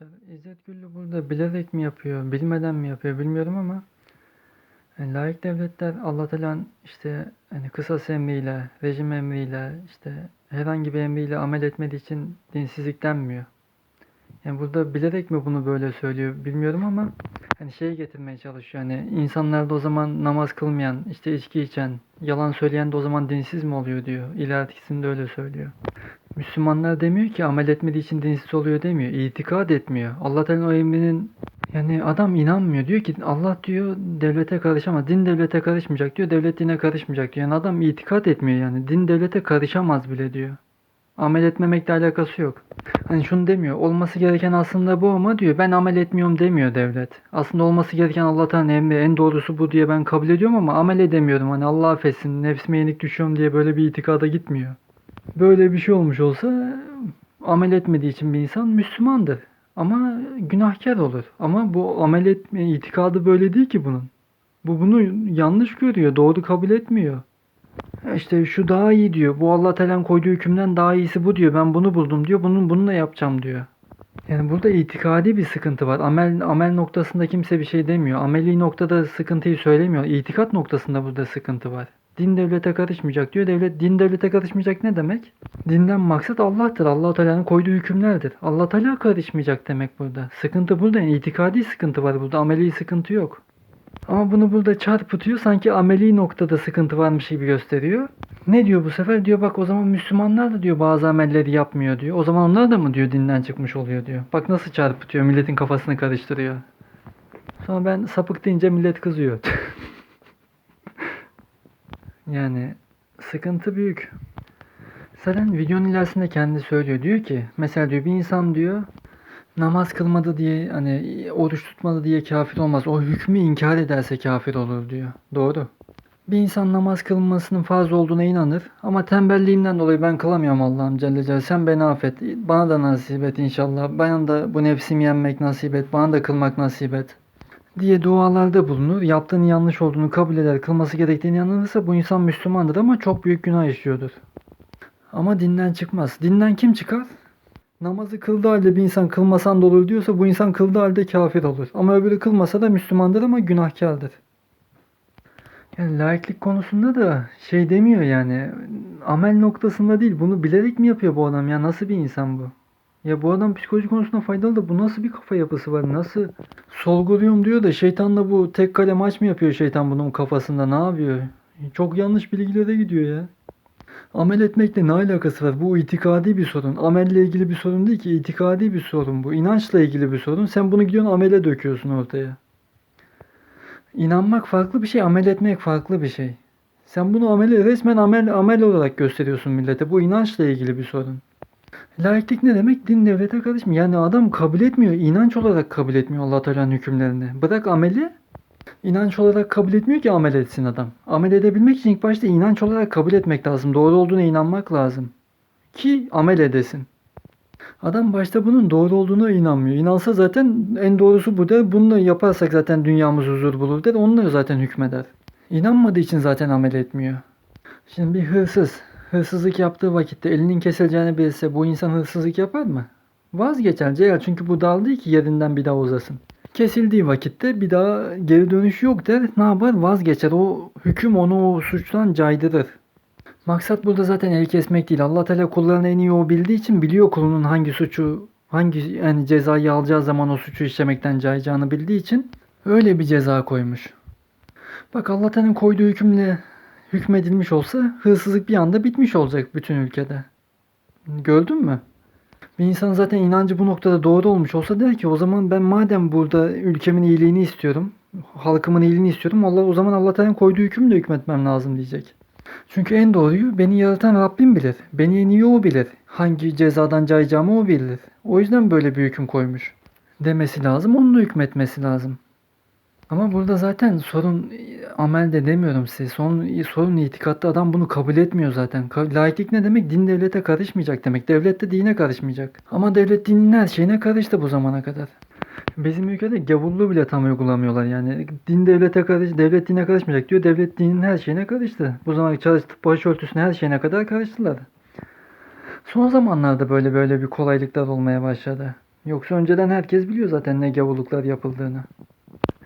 Arkadaşlar İzzet Güllü burada bilerek mi yapıyor, bilmeden mi yapıyor bilmiyorum ama yani layık devletler Allah Teala'nın işte hani kısas emriyle, rejim emriyle, işte herhangi bir emriyle amel etmediği için dinsizlik denmiyor. Yani burada bilerek mi bunu böyle söylüyor bilmiyorum ama hani şeyi getirmeye çalışıyor. Hani insanlar da o zaman namaz kılmayan, işte içki içen, yalan söyleyen de o zaman dinsiz mi oluyor diyor. İleridikisinde öyle söylüyor. Müslümanlar demiyor ki amel etmediği için dinsiz oluyor demiyor. İtikad etmiyor. Allah Teala'nın o emrinin yani adam inanmıyor. Diyor ki Allah diyor devlete karışamaz. Din devlete karışmayacak diyor. Devlet dine karışmayacak diyor. Yani adam itikad etmiyor yani. Din devlete karışamaz bile diyor. Amel etmemekle alakası yok. Hani şunu demiyor. Olması gereken aslında bu ama diyor. Ben amel etmiyorum demiyor devlet. Aslında olması gereken Allah Teala'nın emri en doğrusu bu diye ben kabul ediyorum ama amel edemiyorum. Hani Allah affetsin nefsime yenik düşüyorum diye böyle bir itikada gitmiyor. Böyle bir şey olmuş olsa amel etmediği için bir insan Müslümandır. Ama günahkar olur. Ama bu amel etme itikadı böyle değil ki bunun. Bu bunu yanlış görüyor. Doğru kabul etmiyor. İşte şu daha iyi diyor. Bu Allah Teala'nın koyduğu hükümden daha iyisi bu diyor. Ben bunu buldum diyor. Bunun bununla yapacağım diyor. Yani burada itikadi bir sıkıntı var. Amel amel noktasında kimse bir şey demiyor. Ameli noktada sıkıntıyı söylemiyor. İtikat noktasında burada sıkıntı var. Din devlete karışmayacak diyor. Devlet din devlete karışmayacak ne demek? Dinden maksat Allah'tır. Allah Teala'nın koyduğu hükümlerdir. Allah Teala karışmayacak demek burada. Sıkıntı burada. Yani itikadi sıkıntı var burada. Ameli sıkıntı yok. Ama bunu burada çarpıtıyor. Sanki ameli noktada sıkıntı varmış gibi gösteriyor. Ne diyor bu sefer? Diyor bak o zaman Müslümanlar da diyor bazı amelleri yapmıyor diyor. O zaman onlar da mı diyor dinden çıkmış oluyor diyor. Bak nasıl çarpıtıyor. Milletin kafasını karıştırıyor. Sonra ben sapık deyince millet kızıyor. yani sıkıntı büyük. Zaten videonun ilerisinde kendi söylüyor. Diyor ki mesela diyor bir insan diyor namaz kılmadı diye hani oruç tutmadı diye kafir olmaz. O hükmü inkar ederse kafir olur diyor. Doğru. Bir insan namaz kılmasının farz olduğuna inanır ama tembelliğimden dolayı ben kılamıyorum Allah'ım Celle Celle. Sen beni affet. Bana da nasip et inşallah. Bana da bu nefsimi yenmek nasip et. Bana da kılmak nasip et. Diye dualarda bulunur. Yaptığının yanlış olduğunu kabul eder. Kılması gerektiğini inanırsa bu insan Müslümandır ama çok büyük günah işliyordur. Ama dinden çıkmaz. Dinden kim çıkar? Namazı kıldığı halde bir insan kılmasan da olur diyorsa bu insan kıldığı halde kafir olur. Ama öbürü kılmasa da Müslümandır ama günahkardır. Yani laiklik konusunda da şey demiyor yani amel noktasında değil bunu bilerek mi yapıyor bu adam ya nasıl bir insan bu? Ya bu adam psikoloji konusunda faydalı da bu nasıl bir kafa yapısı var nasıl sorguluyorum diyor da şeytanla bu tek kale maç mı yapıyor şeytan bunun kafasında ne yapıyor? Çok yanlış bilgilere gidiyor ya. Amel etmekle ne alakası var? Bu itikadi bir sorun. Amelle ilgili bir sorun değil ki. itikadi bir sorun bu. İnançla ilgili bir sorun. Sen bunu gidiyorsun amele döküyorsun ortaya. İnanmak farklı bir şey. Amel etmek farklı bir şey. Sen bunu ameli resmen amel amel olarak gösteriyorsun millete. Bu inançla ilgili bir sorun. Laiklik ne demek? Din devlete karışmıyor. Yani adam kabul etmiyor. inanç olarak kabul etmiyor Allah Teala'nın hükümlerini. Bırak ameli İnanç olarak kabul etmiyor ki amel etsin adam. Amel edebilmek için ilk başta inanç olarak kabul etmek lazım. Doğru olduğuna inanmak lazım. Ki amel edesin. Adam başta bunun doğru olduğuna inanmıyor. İnansa zaten en doğrusu bu der. Bunu yaparsak zaten dünyamız huzur bulur der. Onunla zaten hükmeder. İnanmadığı için zaten amel etmiyor. Şimdi bir hırsız hırsızlık yaptığı vakitte elinin kesileceğini bilse bu insan hırsızlık yapar mı? Vazgeçer Celal çünkü bu dal değil ki yerinden bir daha uzasın. Kesildiği vakitte bir daha geri dönüş yok der. Ne yapar? Vazgeçer. O hüküm onu o suçtan caydırır. Maksat burada zaten el kesmek değil. Allah Teala kullarını en iyi o bildiği için biliyor kulunun hangi suçu, hangi yani cezayı alacağı zaman o suçu işlemekten cayacağını bildiği için öyle bir ceza koymuş. Bak Allah Teala'nın koyduğu hükümle hükmedilmiş olsa hırsızlık bir anda bitmiş olacak bütün ülkede. Gördün mü? Bir insan zaten inancı bu noktada doğru olmuş olsa der ki o zaman ben madem burada ülkemin iyiliğini istiyorum, halkımın iyiliğini istiyorum. Allah o zaman Allah Teala'nın koyduğu hükümle hükmetmem lazım diyecek. Çünkü en doğruyu beni yaratan Rabbim bilir. Beni en iyi o bilir. Hangi cezadan cayacağımı o bilir. O yüzden böyle bir hüküm koymuş. Demesi lazım, onunla hükmetmesi lazım. Ama burada zaten sorun amelde demiyorum size. Sorun, sorun itikatta adam bunu kabul etmiyor zaten. Laiklik ne demek? Din devlete karışmayacak demek. Devlet de dine karışmayacak. Ama devlet dinin her şeyine karıştı bu zamana kadar. Bizim ülkede gavulluğu bile tam uygulamıyorlar yani. Din devlete karış, devlet dine karışmayacak diyor. Devlet dinin her şeyine karıştı. Bu zamana çalıştı başörtüsüne her şeyine kadar karıştılar. Son zamanlarda böyle böyle bir kolaylıklar olmaya başladı. Yoksa önceden herkes biliyor zaten ne gavulluklar yapıldığını.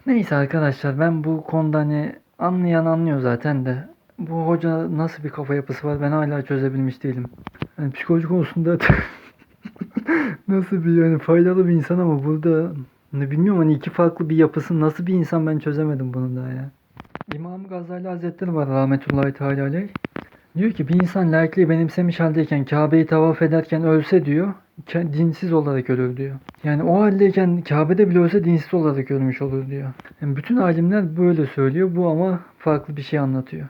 Neyse arkadaşlar ben bu konuda hani anlayan anlıyor zaten de bu hoca nasıl bir kafa yapısı var ben hala çözebilmiş değilim. Yani psikoloji konusunda nasıl bir yani faydalı bir insan ama burada ne bilmiyorum hani iki farklı bir yapısı nasıl bir insan ben çözemedim bunu daha ya. İmam Gazali Hazretleri var rahmetullahi teala aleyh. Diyor ki bir insan laikliği benimsemiş haldeyken Kabe'yi tavaf ederken ölse diyor dinsiz olarak ölür diyor. Yani o haldeyken Kabe'de bile ölse dinsiz olarak ölmüş olur diyor. Yani bütün alimler böyle söylüyor bu ama farklı bir şey anlatıyor.